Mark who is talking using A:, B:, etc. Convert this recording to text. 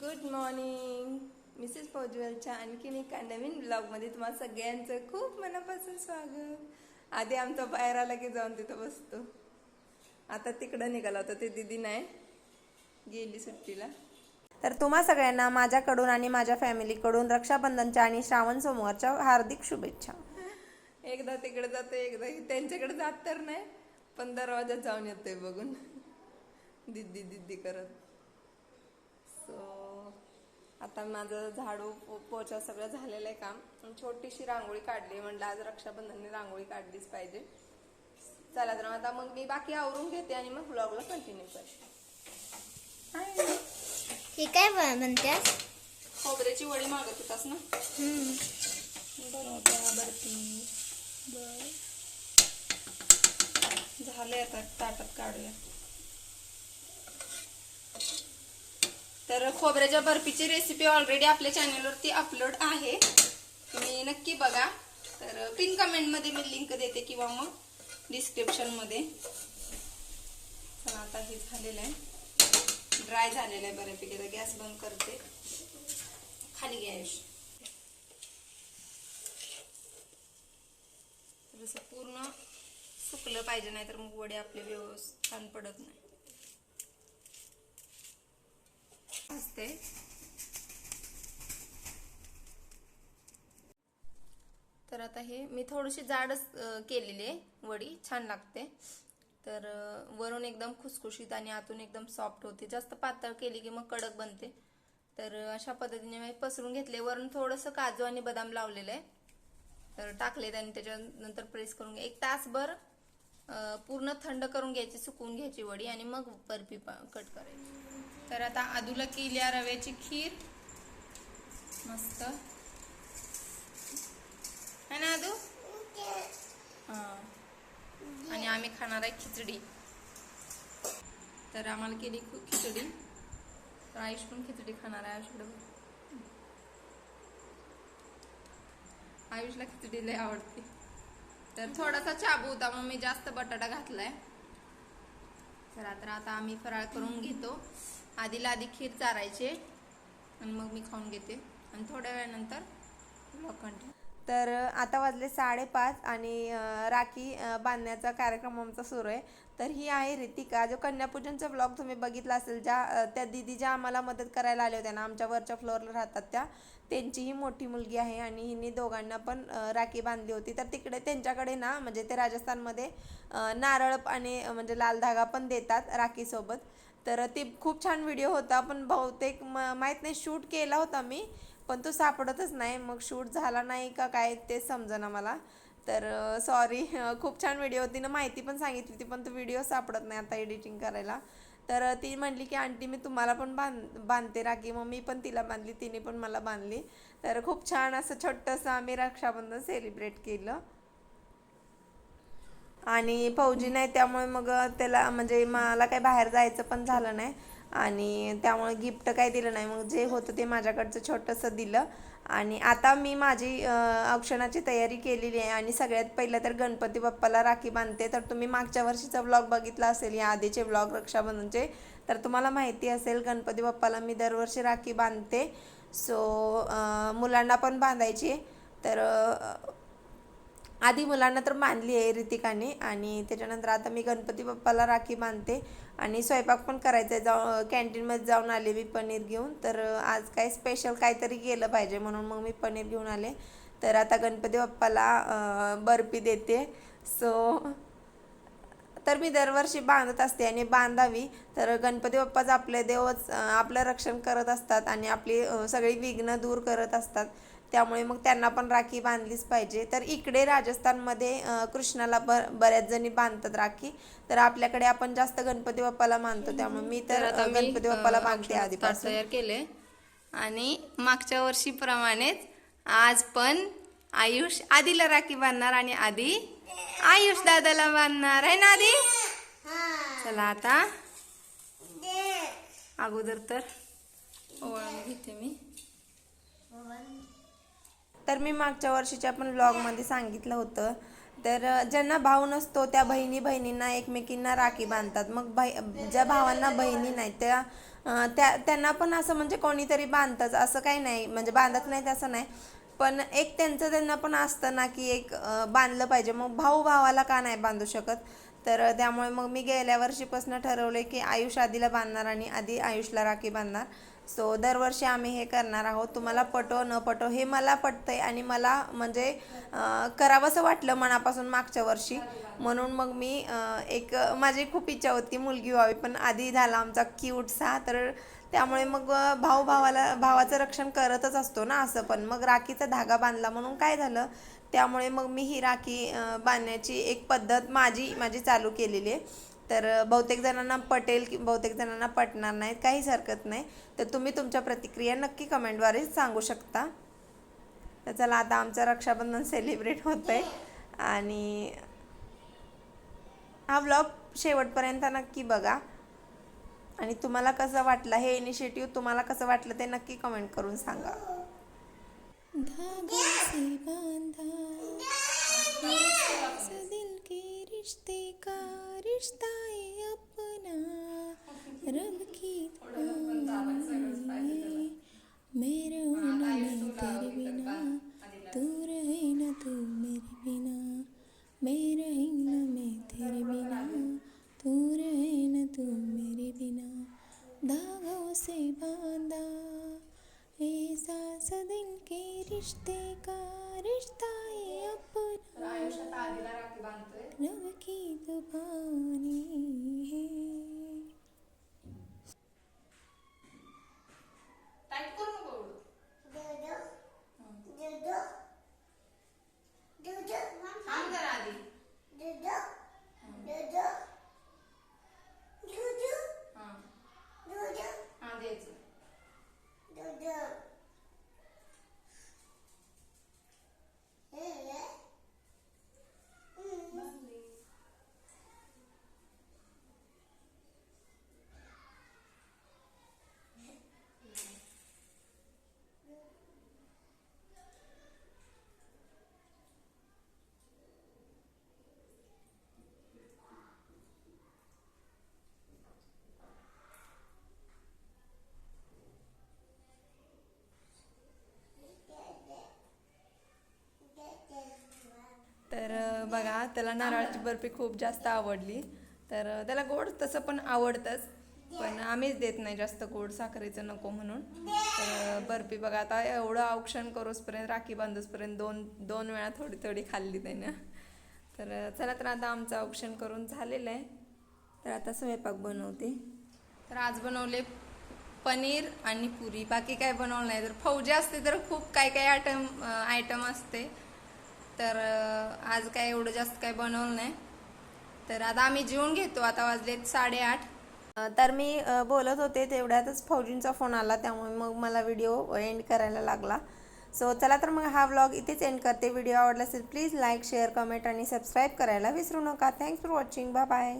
A: Good morning Mrs पौजवेलच्या आणखीन एका नवीन ब्लॉगमध्ये तुम्हाला सगळ्यांचं खूप मनापासून स्वागत. आधी आमचा बाहेर आला की जाऊन तिथं बसतो. आता तिकडं निघाला होता ते दिदी नाही. गेली सुट्टीला. तर तुम्हा सगळ्यांना माझ्याकडून आणि माझ्या फॅमिलीकडून रक्षाबंधनच्या आणि श्रावण सोमवारच्या हार्दिक शुभेच्छा. एकदा तिकडे जातो एकदा त्यांच्याकडे जात तर नाही पण दरवाजात जाऊन येतोय बघून. दिद्दी दिद्दी करत. सो माझं झाडू पोचा सगळं झालेलं आहे काम. छोटीशी रांगोळी काढली म्हणलं आज रक्षाबंधनने रांगोळी काढलीच पाहिजे. चला तर आता मग मी बाकी आवरून घेते आणि मग ब्लॉगला कंटिन्यू करते. हाय.
B: हे काय ब- म्हणतेस?
A: खोबऱ्याची वडी मागत होतास ना?
B: हम्म.
A: बरोबर बरं बर. झाले आता ताटात काढूया. तर खोबऱ्याच्या बर्फीची रेसिपी ऑलरेडी आपल्या चॅनलवरती अपलोड आहे. तुम्ही नक्की बघा. तर पिन कमेंटमध्ये मी लिंक देते किंवा मग डिस्क्रिप्शनमध्ये तर आता हे झालेलं आहे. ड्राय झालेलं आहे बऱ्यापैकी. तर गॅस बंद करते. खाली गॅस तर असं पूर्ण सुकलं पाहिजे नाही तर मग वडे आपले व्यवस्थ छान पडत नाही. असते. तर आता हे मी थोडीशी जाडच केलेली आहे वडी छान लागते. तर वरून एकदम खुसखुशीत आणि आतून एकदम सॉफ्ट होते. जास्त पातळ केली की मग कडक बनते. तर अशा पद्धतीने मी पसरून घेतले. वरून थोडंसं काजू आणि बदाम लावलेलं आहे. तर टाकले आणि त्याच्यानंतर प्रेस करून घ्या एक तासभर पूर्ण थंड करून घ्यायची सुकवून घ्यायची वडी आणि मग बर्फी कट करायची. तर आता आदूला केल्या रव्याची खीर. मस्त. है ना आदू? हा. आणि आम्ही खाणार आहे खिचडी. तर आम्हाला केली खिचडी. तर आयुष पण खिचडी खाणार आहे आयुषकडे आयुषला खिचडी लय आवडते. तर थोडासा चाबू होता मग मी जास्त बटाटा घातलाय. तर आता आता आम्ही फराळ करून घेतो. आधीला आधी खीर चारायचे. आणि मग मी खाऊन घेते. आणि थोड्या वेळानंतर vlog तर आता वाजले साडेपाच आणि राखी बांधण्याचा कार्यक्रम आमचा सुरू आहे. तर ही आहे रितिका. जो कन्यापूजनचा ब्लॉग तुम्ही बघितला असेल ज्या त्या दिदी ज्या आम्हाला मदत करायला आल्या होत्या ना आमच्या वरच्या फ्लोअरला राहतात त्या त्यांची ही मोठी मुलगी आहे आणि हिने दोघांना पण राखी बांधली होती. तर तिकडे त्यांच्याकडे ना म्हणजे ते राजस्थानमध्ये नारळ आणि म्हणजे लाल धागा पण देतात राखीसोबत. तर ती खूप छान व्हिडिओ होता पण बहुतेक म माहीत नाही शूट केला होता मी पण तो सापडतच नाही. मग शूट झाला नाही का काय ते समजेना मला. तर सॉरी खूप छान व्हिडिओ होती ना माहिती पण सांगितली होती पण तो व्हिडिओ सापडत नाही आता एडिटिंग करायला. तर ती म्हणली की आंटी मी तुम्हाला पण बांध बांधते राखी. मग मी पण तिला बांधली तिने पण मला बांधली. तर खूप छान असं छोटंसं आम्ही रक्षाबंधन सेलिब्रेट केलं. आणि फौजी नाही त्यामुळे मग त्याला म्हणजे मला काही बाहेर जायचं पण झालं नाही. आणि त्यामुळे गिफ्ट काही दिलं नाही. मग जे होतं ते माझ्याकडचं छोटंसं दिलं. आणि आता मी माझी औक्षणाची तयारी केलेली आहे. आणि सगळ्यात पहिलं तर गणपती बाप्पाला राखी बांधते. तर तुम्ही मागच्या वर्षीचा व्लॉग बघितला असेल या आधीचे व्लॉग रक्षाबंधनचे. तर तुम्हाला माहिती असेल गणपती बाप्पाला मी दरवर्षी राखी बांधते. सो मुलांना पण बांधायची तर आधी मुलांना तर बांधली आहे रितिकाने आणि त्याच्यानंतर आता मी गणपती बाप्पाला राखी बांधते आणि स्वयंपाक पण करायचा आहे. जाऊ कॅन्टीनमध्ये जाऊन आले मी पनीर घेऊन. तर आज काय स्पेशल काहीतरी केलं पाहिजे म्हणून मग मी पनीर घेऊन आले. तर आता गणपती बाप्पाला बर्फी देते. सो तर मी दरवर्षी बांधत असते आणि बांधावी. तर गणपती बाप्पाच आपले देवच आपलं रक्षण करत असतात आणि आपली सगळी विघ्न दूर करत असतात. त्यामुळे मग त्यांना पण राखी बांधलीच पाहिजे. तर इकडे राजस्थानमध्ये कृष्णाला ब बऱ्याच जणी बांधतात राखी. तर आपल्याकडे आपण जास्त गणपती बाप्पाला मानतो त्यामुळे मी तर गणपती बाप्पाला बांधते आधीपासून.
C: तयार केले. आणि मागच्या वर्षीप्रमाणेच आज पण आयुष आधीला राखी बांधणार आणि आधी आयुष दादाला बांधणार. आहे ना आधी? चला आता. अगोदर तर. ओवाळून घेते मी.
A: तर मी मागच्या वर्षीच्या पण ब्लॉगमध्ये सांगितलं होतं. तर ज्यांना भाऊ नसतो त्या बहिणी बहिणींना एकमेकींना राखी बांधतात. मग भाई ज्या भावांना बहिणी नाहीत त्या त्या त्यांना पण असं म्हणजे कोणीतरी बांधतंच. असं काही नाही. म्हणजे बांधत नाहीत असं नाही. पण एक त्यांचं त्यांना पण असतं ना की एक बांधलं पाहिजे. मग भाऊ भावाला का नाही बांधू शकत? तर त्यामुळे मग मी गेल्या वर्षीपासून ठरवलं की आयुष आधीला बांधणार आणि आधी आयुषला राखी बांधणार. सो दरवर्षी आम्ही हे करणार आहोत. तुम्हाला पटो न पटो हे मला पटतं आहे आणि मला म्हणजे करावंसं वाटलं मनापासून मागच्या वर्षी. म्हणून मग मी एक माझी खूप इच्छा होती मुलगी व्हावी पण आधी झाला आमचा क्यूटसा तर त्यामुळे मग भाऊ भावाला भावाचं रक्षण करतच असतो ना असं. पण मग राखीचा धागा बांधला म्हणून काय झालं? त्यामुळे मग मी ही राखी बांधण्याची एक पद्धत माझी माझी चालू केलेली आहे. तर बहुतेक जणांना पटेल की बहुतेक जणांना पटणार नाही काहीच हरकत नाही. तर तुम्ही तुमच्या प्रतिक्रिया नक्की कमेंटद्वारे सांगू शकता. तर चला आता आमचं रक्षाबंधन सेलिब्रेट होतं आहे आणि हा ब्लॉग शेवटपर्यंत नक्की बघा. आणि तुम्हाला कसं वाटलं हे इनिशिएटिव्ह तुम्हाला कसं वाटलं ते नक्की कमेंट करून सांगा.
C: रिश्ते का रिश्ता रब की दुआएं। मैं तेरे बिना तू रहे ना तू मेरे बिना। मेरे रही ना मैं तेरे बिना तू रहे ना तू मेरे बिना। धागों से बांधा ऐसा सदिन के रिश्ते का रिश्ता है अपना। रब की दुबा है
A: तर अं, बघा त्याला नारळाची बर्फी खूप जास्त आवडली. तर त्याला गोड तसं पण आवडतंच. पण आम्हीच देत नाही जास्त गोड साखरेचं नको म्हणून. तर बर्फी बघा आता एवढं औक्षण करूसपर्यंत राखी बांधूसपर्यंत दोन दोन वेळा थोडी थोडी खाल्ली त्यानं. तर चला तर आता आमचं औक्षण करून झालेलं आहे. तर आता स्वयंपाक बनवते.
C: तर आज बनवले पनीर आणि पुरी. बाकी काय बनवलं नाही. तर फौजी असते तर खूप काय काय आयटम आयटम असते. तर आज काय एवढं जास्त काय बनवलं नाही. तर आता आम्ही जेवून घेतो आता वाजलेत साडेआठ.
A: तर मी बोलत होते तेवढ्यातच फौजींचा फोन आला त्यामुळे मग मला व्हिडिओ एंड करायला लागला. सो चला तर मग हा व्लॉग इथेच एंड करते. व्हिडिओ आवडला असेल प्लीज लाईक शेअर कमेंट आणि सबस्क्राईब करायला विसरू नका. Thanks for watching. Bye bye.